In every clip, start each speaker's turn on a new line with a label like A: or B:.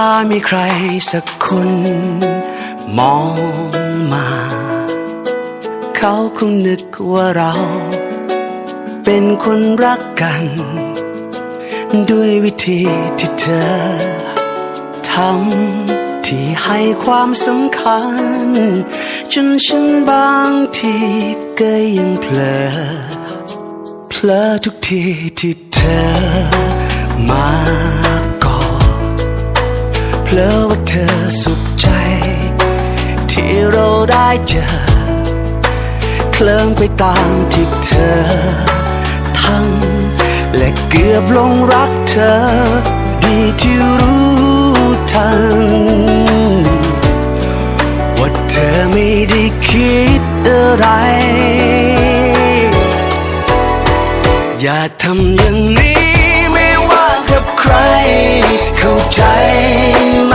A: ถ้ามีใครสักคน มองมา เขาคงนึกว่าเรา เป็นคนรักกัน ด้วยวิธีที่เธอทำที่ให้ความสำคัญ จนฉันบางทีก็ยังเพลอเพลอทุกทีที่เธอมา เพลอว่าเธอสุขใจ ที่เราได้เจอ เคลิ้มไปตามที่เธอทำและเกือบลงรักเธอ ดีที่รู้ทัน ว่าเธอไม่ได้คิดอะไรอย่าทำอย่างนี้ ใคร เข้าใจไหม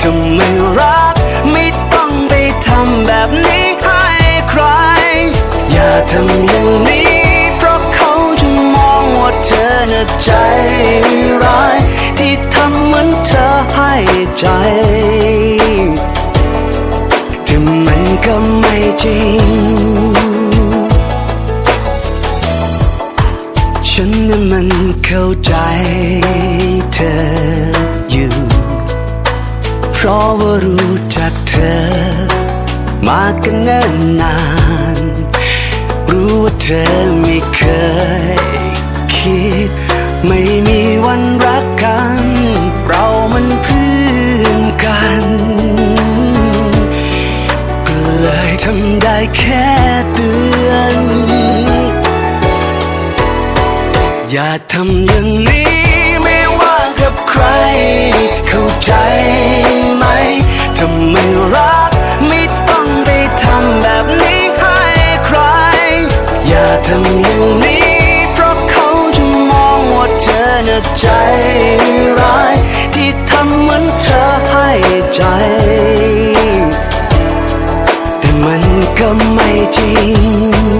A: ถ้าไม่รักไม่ต้องไปทำแบบนี้ให้ใคร อย่าทำอย่างนี้ เพราะเขาจะมองว่าเธอน่ะใจร้าย ที่ทำเหมือนเธอให้ใจแต่มันก็ไม่จริง ฉันนั้นมันเข้าใจเธออยู่ เพราะว่ารู้จักเธอ มากันเนิ่นนาน รู้ว่าเธอไม่เคยคิด ไม่มีวันรักกัน เรามันเพื่อนกัน ก็เลยทำได้แค่ อย่าทำอย่างนี้ไม่ว่ากับใคร เข้าใจไหมทำไมรักไม่ต้องไปทำแบบนี้ให้ใคร อย่าทำอย่างนี้ เพราะเขาจะมองว่าเธอน่ะใจร้าย ที่ทำเหมือนเธอให้ใจ แต่มันก็ไม่จริง